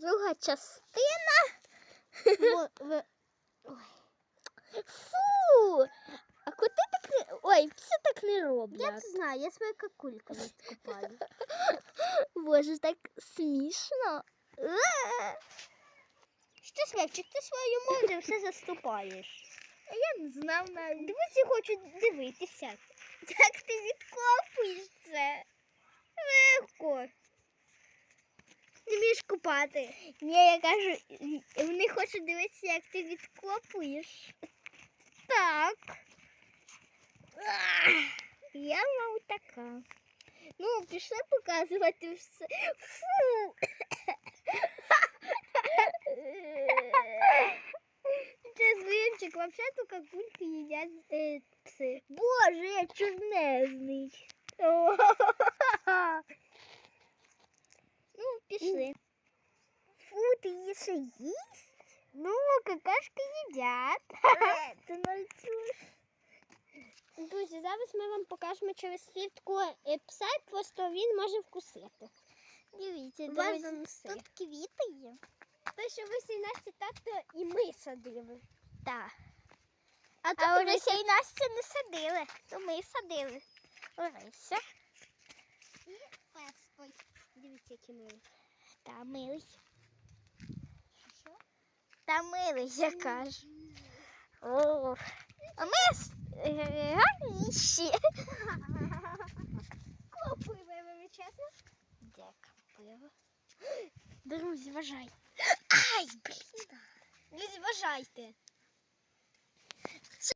Друга частина. Фу! А коти так не. Ой, пси так не роблять. Я не знаю, я свою какульку відкопаю. Боже, так смішно. Що, Славчик, ти свою мову все заступаєш. А Я не знав навіть. Друзі хочуть дивитися. Як ти відкопуєш це? Легко. Не вмієш купати. Ні, я кажу, вони хочуть дивитися, як ти відкопуєш. Так. Я мав така. Ну, пішли показувати все. Фу. Це звичайно, вообще-то какульки їдять е, пси. Боже, я чорнезний. Ну, пішли. Фу, ти її ще їсть? Ну, какашки їдять. Ти мальчуш. Друзі, зараз ми вам покажемо через свідку е, пса, просто він може вкусити. Дивіться, друзі, тут квіти є. Те, що ви сій Насті тато і ми садили. Так. А, тут А вже сі- Настя не садили, то ми садили. Орися. Пес той. Дивіться, який милий. Та милий. Що? Та милий, я кажу. О, а ми е, гарніші. Копуємо, ви чесно? Де капило? Друзі, вважай. Ай, блін. Друзі, вважайте.